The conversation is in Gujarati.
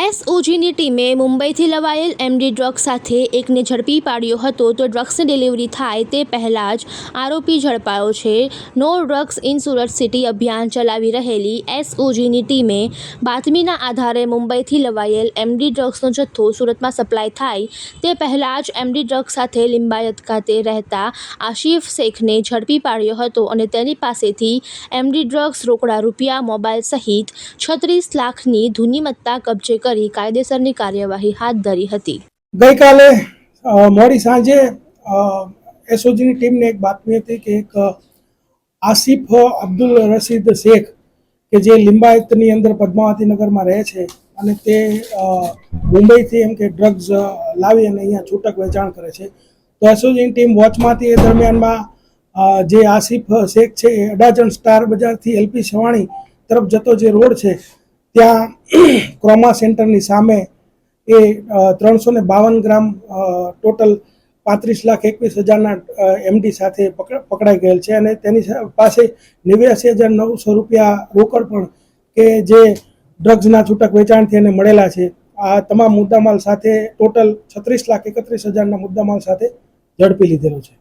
એસઓજીની ટીમે મુંબઈથી લવાયેલ એમડી ડ્રગ્સ સાથે એકને ઝડપી પાડ્યો હતો તો ડ્રગ્સની ડિલિવરી થાય તે પહેલાં જ આરોપી ઝડપાયો છે. No drugs in Surat city અભિયાન ચલાવી રહેલી એસઓજીની ટીમે બાતમીના આધારે મુંબઈથી લવાયેલ એમડી ડ્રગ્સનો જથ્થો સુરતમાં સપ્લાય થાય તે પહેલાં જ એમડી ડ્રગ્સ સાથે લિંબાયત ખાતે રહેતા આશિફ શેખને ઝડપી પાડ્યો હતો અને તેની પાસેથી એમડી ડ્રગ્સ રોકડા રૂપિયા, મોબાઈલ સહિત છત્રીસ લાખની ધૂનીમત્તા કબજે કરી કાયદેસરની કાર્યવાહી હાથ ધરી હતી. ગઈકાલે મોડી સાંજે એસઓજીની ટીમને એક બાતમી હતી કે એક આસિફ અબ્દુલ રશીદ શેખ, કે જે લિંબાયતની અંદર પદ્માવતી નગરમાં રહે છે અને તે મુંબઈથી એમ કે ડ્રગ્સ લાવી અને અહીંયા છૂટક વેચાણ કરે છે. તો એસઓજીની ટીમ વોચમાંથી એ દરમિયાનમાં જે આસિફ શેખ છે એ અડાજણ સ્ટાર બજારથી એલપી સવાણી તરફ જતો જે રોડ છે ત્યાં ક્રોમા સેન્ટરની સામે એ ત્રણસો ને બાવન ગ્રામ ટોટલ પાંત્રીસ લાખ એકવીસ હજારના એમડી સાથે પકડ- પકડાઈ ગયેલ છે અને તેની પાસે નેવ્યાસી હજાર નવસો રૂપિયા રોકડ પણ કે જે ડ્રગ્સના છૂટક વેચાણથી એને મળેલા છે. આ તમામ મુદ્દામાલ સાથે ટોટલ છત્રીસ લાખ એકત્રીસ હજારના મુદ્દામાલ સાથે ઝડપી લીધેલો છે.